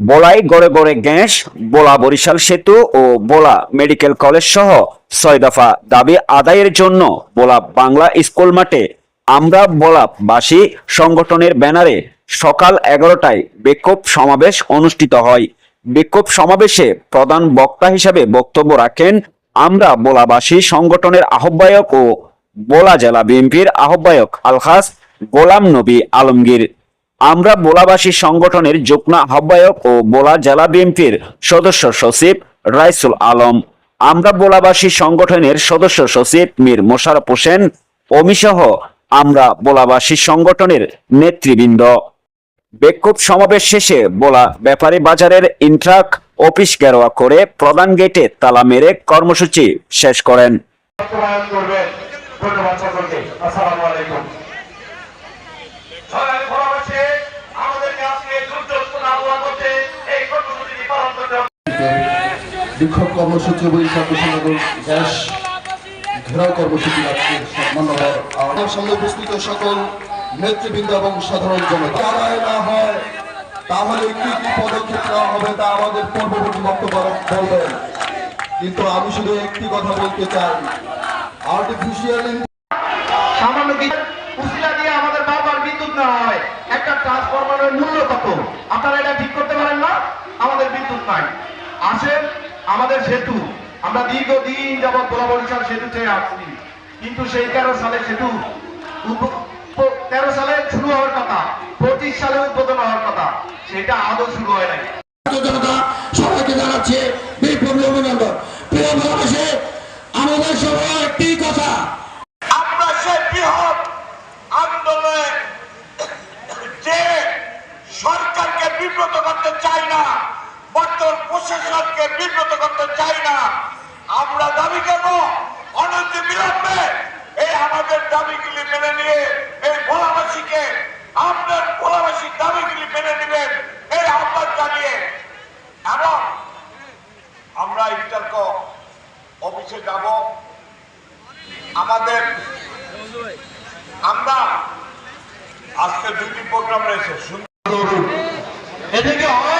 বোলাই গড়ে গড়ে গ্যাস, বোলা বরিশাল সেতু ও বোলা মেডিকেল কলেজ সহ ছয় দফা দাবি আদায়ের জন্য বোলা বাংলা স্কুল মাঠে। আমরা বোলাবাসী সংগঠনের ব্যানারে সকাল এগারোটায় বিক্ষোভ সমাবেশ অনুষ্ঠিত হয়। বিক্ষোভ সমাবেশে প্রধান বক্তা হিসাবে বক্তব্য রাখেন আমরা বোলাবাসী সংগঠনের আহ্বায়ক ও বোলা জেলা বিএনপির আহ্বায়ক আলহাস গোলাম নবী আলমগীর। আমরা বোলাবাসী সংগঠনের যুগ্ম আহ্বায়ক ও বোলা জেলা বিএনপির সদস্য সচিব রাইসুল আলম, আমরা বোলাবাসী সংগঠনের সদস্য সচিব মীর মোশারফ হোসেন, অমিসহ আমরা বোলাবাসী সংগঠনের নেতৃবৃন্দ। বিক্ষোভ সমাবেশ শেষে বোলা ব্যাপারী বাজারের ইন্ট্রাক অফিস গেরোয়া করে প্রধান গেটে তালা মেরে কর্মসূচি শেষ করেন। বিক্ষোভ কর্মসূচি কুশীনগর গ্যাস ঘেরাও কর্মসূচি আমার সামনে উপস্থিত সকল নেতৃবৃন্দ এবং সাধারণ জনতা। না হয়, তাহলে কি কি পদক্ষেপ নেওয়া হবে তা আমাদের পূর্ববর্তী বক্তব্য বলবেন। কিন্তু আমি শুধু একটি কথা বলতে চাই। আর্টিফিশিয়াল সামান্য দিয়ে আমাদের বারবার বিদ্যুৎ নেওয়া হয়। একটা ট্রান্সফরমারের মূল্য কত? আপনারা এটা ঠিক করতে পারেন না? আমাদের বিদ্যুৎ নাই। আসেন আমাদের সেতু আমরা দীর্ঘদিন যাবৎ গোলা বরিশাল সেতু চেয়ে আসছি। কিন্তু সেই তেরো সালে সেতু তেরো সালে শুরু হওয়ার কথা পঁচিশ সালে উদ্বোধন হওয়ার কথা সেটা আদৌ শুরু হয় নাই। জনতা সবাইকে জানাচ্ছে অভিনন্দন। প্রিয় ভালোবাসে আমাদের সবাই একটি কথা। আমরা সেই বৃহৎ আন্দোলনে যে সরকারকে বিব্রত করতে চাই না বর্তমান প্রশাসনকে বিব্রত করতে চাই না। আমরা দাবি করব অনন্ত বিলম্বে এই আমাদের দাবিগুলি মেনে নিয়ে এই ভোলাবাসীকে আপনার ভোলাবাসীর দাবিগুলি মেনে নেবেন, এই আহ্বান জানিয়ে। এবং আমরা ইন্টারক অফিসে যাব। আমাদের আমরা আজকে দুটি প্রোগ্রাম রয়েছে সুন্দর এদিকে হয়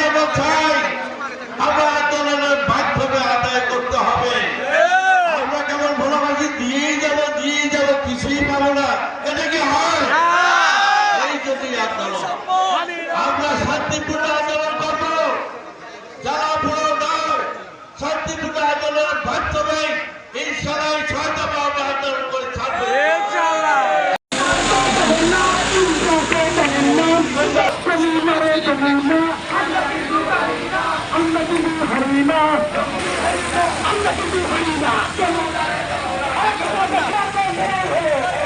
কিছুই পাবো না এটা কি হয়? এই জন্যই আন্দোলন আমরা শান্তিপূর্ণ আন্দোলন করব। যারা বড় নয় শান্তিপূর্ণ আন্দোলনের মাধ্যমে ইনশাল্লাহ ছয় দফা আমরা আন্দোলন করে ছাড়বো। আমরা কিন্তু হারি না Brasil!